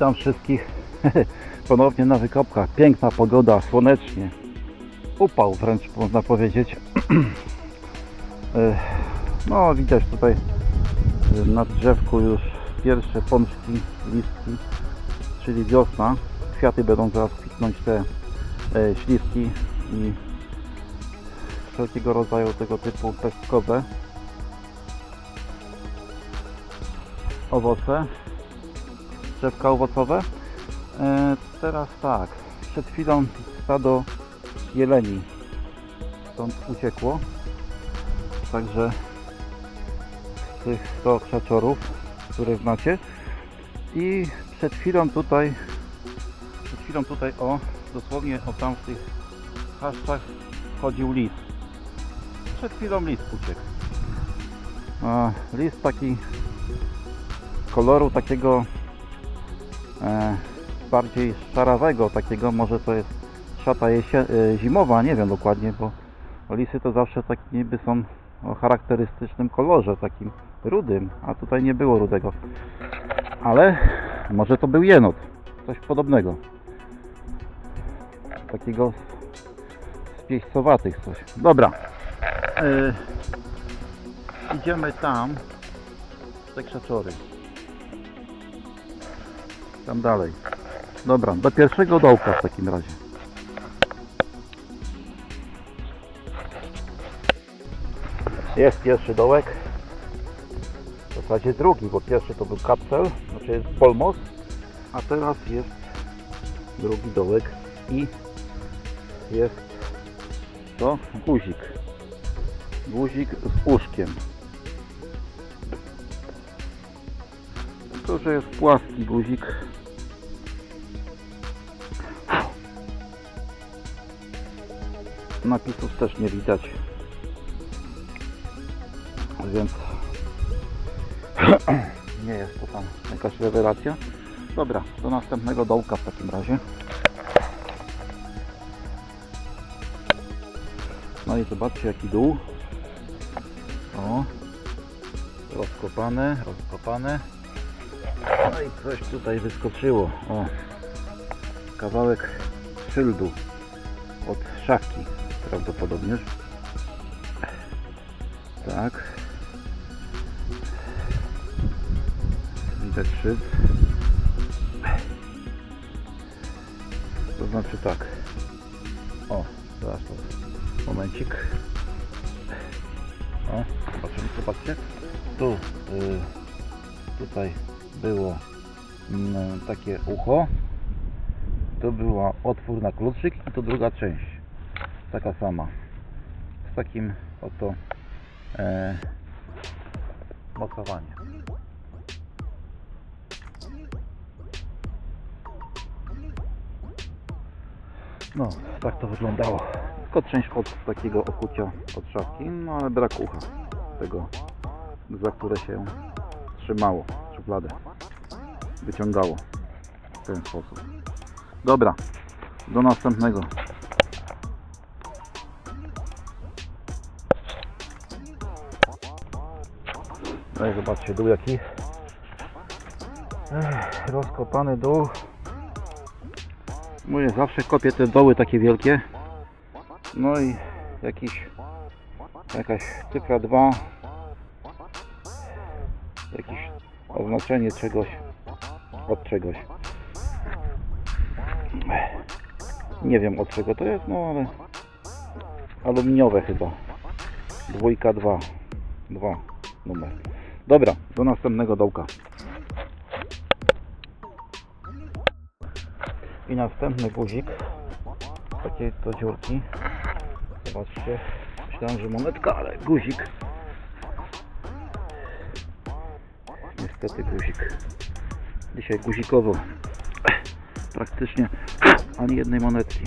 Witam wszystkich ponownie na wykopkach. Piękna pogoda, słonecznie. Upał wręcz można powiedzieć. No widać tutaj na drzewku już pierwsze pączki, listki, czyli wiosna. Kwiaty będą zaraz kwitnąć te e, śliwki i wszelkiego rodzaju tego typu pestkowe owoce drzewka owocowe. E, teraz tak, przed chwilą stado jeleni stąd uciekło. Także tych 100 krzaczorów, które znacie. I przed chwilą tutaj, przed chwilą tutaj o, dosłownie o tam w tych chaszczach chodził lis. Przed chwilą lis uciekł. A, lis taki koloru takiego bardziej szarawego, takiego może to jest szata e, zimowa, nie wiem dokładnie, bo lisy to zawsze takie niby są o charakterystycznym kolorze, takim rudym, a tutaj nie było rudego. Ale może to był jenot, coś podobnego. Takiego z pieścowatych coś. Dobra. E, idziemy tam, te krzaczory. Tam dalej. Dobra, do pierwszego dołka w takim razie. Jest pierwszy dołek. W zasadzie drugi, bo pierwszy to był kapsel, znaczy polmos, a teraz jest drugi dołek i jest to guzik. Guzik z uszkiem. To, że jest płaski guzik. Napisów też nie widać. Więc nie jest to tam jakaś rewelacja. Dobra, do następnego dołka w takim razie. No i zobaczcie jaki dół. O, rozkopane, rozkopane. No i coś tutaj wyskoczyło. O, kawałek szyldu prawdopodobnie. Tak. Widać szyld. To znaczy tak. O, zaraz to. Momencik. O, zobaczymy, zobaczcie. Tu, y, tutaj było mm, takie ucho. To była otwór na kluczyk i to druga część. Taka sama. Z takim oto e, mocowaniem. No, tak to wyglądało. Tylko część od takiego okucia od szafki, no ale brak ucha. Tego, za które się trzymało szufladę. Wyciągało w ten sposób. Dobra, do następnego. No i zobaczcie, dół jaki. Ech, rozkopany dół. Mówię, zawsze kopię te doły takie wielkie. No i jakiś jakaś cyfra 2 jakieś oznaczenie czegoś od czegoś. Nie wiem od czego to jest, no ale aluminiowe chyba. Dwójka 2. 2 numer. Dobra, do następnego dołka. I następny guzik. Takie to dziurki. Zobaczcie. Myślałem, że monetka, ale guzik. Niestety guzik. Dzisiaj guzikowo. Praktycznie ani jednej monetki.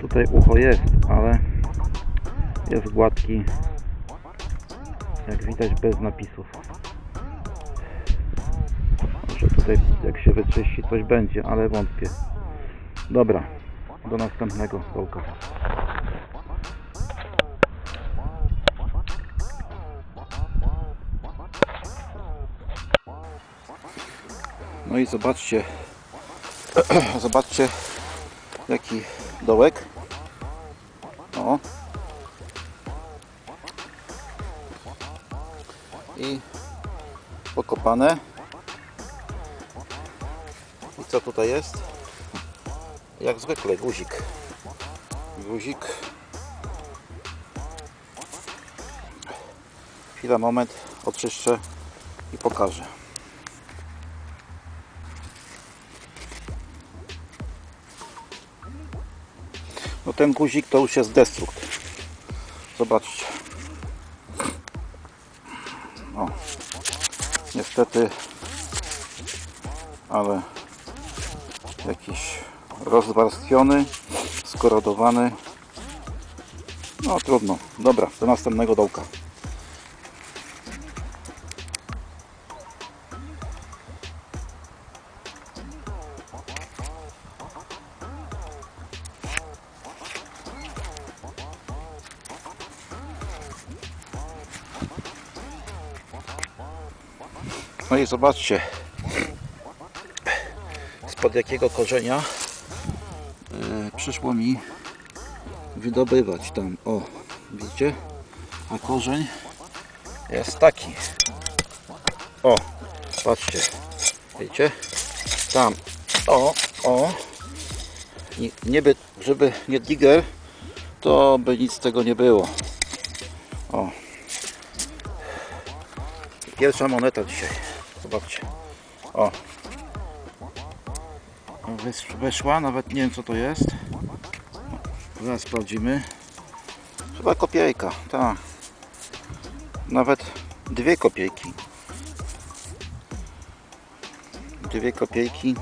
Tutaj ucho jest, ale jest gładki. Jak widać bez napisów. Może tutaj jak się wyczyści coś będzie, ale wątpię. Dobra, do następnego dołka. No i zobaczcie, zobaczcie jaki dołek. O. I pokopane. I co tutaj jest? Jak zwykle guzik. Guzik. Chwila, moment, oczyszczę i pokażę. No ten guzik to już jest destrukt. Zobaczcie. O. Niestety, ale jakiś rozwarstwiony, skorodowany. No trudno. Dobra, do następnego dołka. No i zobaczcie, spod jakiego korzenia e, przyszło mi wydobywać tam. O, widzicie? A korzeń jest taki. O, patrzcie, widzicie? Tam, o, o. I nie by, żeby nie digger, to by nic z tego nie było. O. Pierwsza moneta dzisiaj. Zobaczcie. O. Wys- Weszła, nawet nie wiem co to jest. Zaraz sprawdzimy. Chyba kopiejka, tak. Nawet dwie kopiejki. Dwie kopiejki.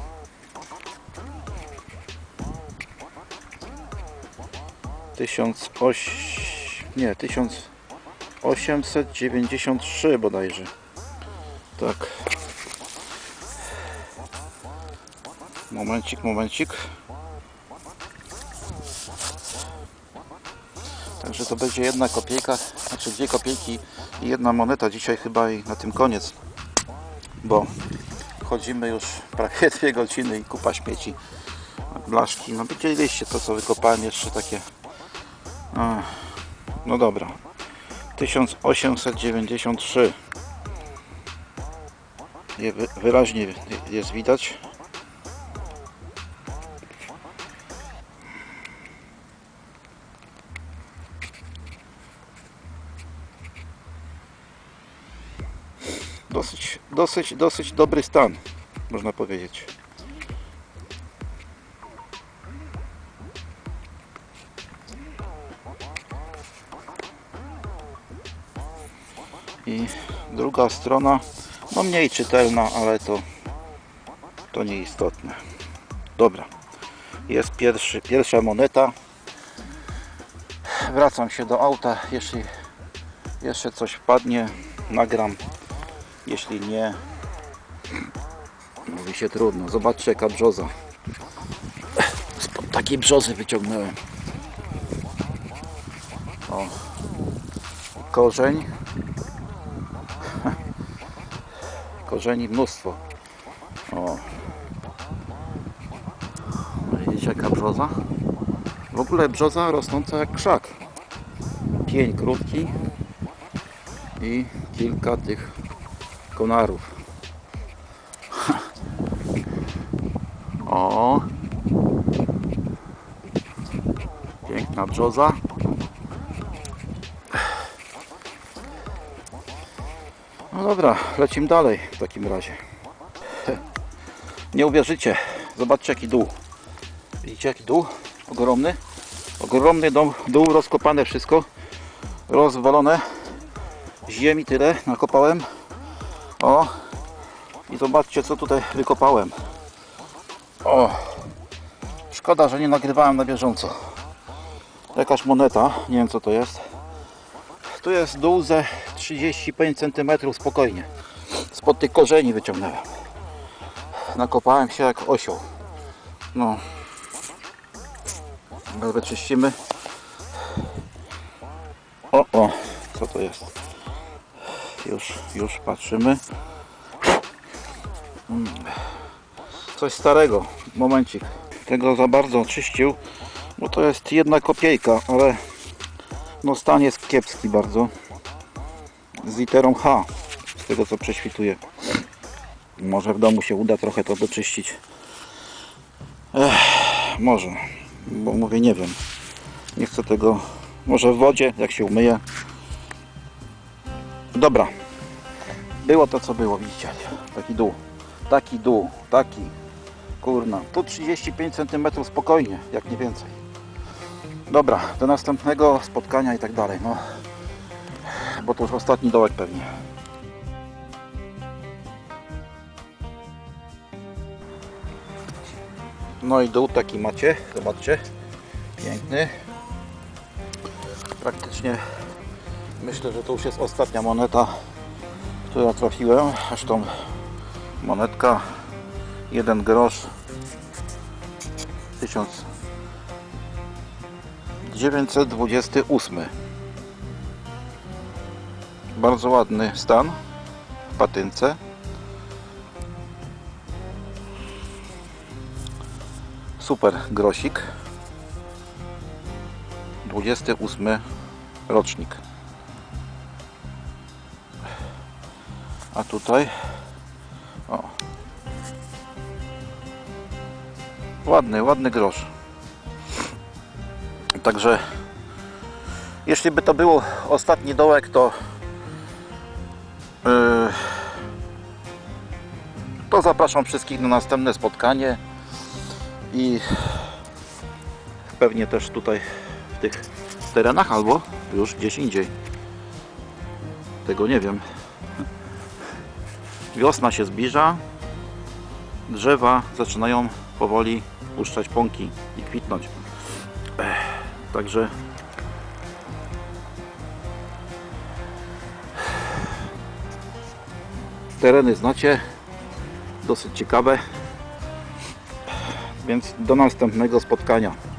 Tysiąc oś... Nie, tysiąc 893 bodajże. Tak. Momencik, momencik. Także to będzie jedna kopiejka, znaczy dwie kopiejki i jedna moneta. Dzisiaj chyba i na tym koniec. Bo chodzimy już prawie dwie godziny i kupa śmieci. Blaszki. No widzieliście to co wykopałem jeszcze takie. Ach, No dobra. 1893 je wy- wyraźnie jest widać dosyć, dosyć, dosyć dobry stan można powiedzieć. I druga strona no mniej czytelna, ale to to nieistotne. Dobra jest pierwszy, pierwsza moneta. Wracam się do auta jeśli jeszcze coś wpadnie nagram jeśli nie mówi się trudno zobaczcie jaka brzoza spod takiej brzozy wyciągnąłem o korzeń korzeni mnóstwo. O. Widzicie jaka brzoza? W ogóle brzoza rosnąca jak krzak. Pień krótki i kilka tych konarów. O. Piękna brzoza. No dobra, lecimy dalej w takim razie. Nie uwierzycie, zobaczcie jaki dół. Widzicie jaki dół? Ogromny. Ogromny dół, dół rozkopane wszystko. Rozwalone. Ziemi tyle nakopałem. O. I zobaczcie co tutaj wykopałem. O. Szkoda, że nie nagrywałem na bieżąco. Jakaś moneta, nie wiem co to jest. Tu jest dół ze 35 cm spokojnie. Spod tych korzeni wyciągnąłem. Nakopałem się jak osioł. No. Wyczyścimy. O, o, co to jest? Już, już patrzymy. Mm. coś starego. Momencik. Tego za bardzo czyścił, bo to jest jedna kopiejka, ale no stan jest kiepski bardzo. Z literą H, z tego co prześwituje. Może w domu się uda trochę to doczyścić. Ech, może, bo mówię nie wiem. Nie chcę tego, może w wodzie, jak się umyje. Dobra, było to co było, widzicie. Taki dół, taki dół, taki. Kurna, tu 35 cm spokojnie, jak nie więcej. Dobra, do następnego spotkania i tak dalej. No, bo to już ostatni dołek pewnie. No i dół taki macie, zobaczcie, piękny. Praktycznie myślę, że to już jest ostatnia moneta, która trafiłem. Zresztą monetka 1 grosz 1928 bardzo ładny stan w patynce. Super grosik. 28 rocznik a tutaj? O. Ładny, ładny grosz. Także jeśli by to był ostatni dołek to yy, to zapraszam wszystkich na następne spotkanie i pewnie też tutaj w tych terenach albo już gdzieś indziej. Tego nie wiem wiosna się zbliża drzewa zaczynają powoli puszczać pąki i kwitnąć. Także tereny znacie dosyć ciekawe więc do następnego spotkania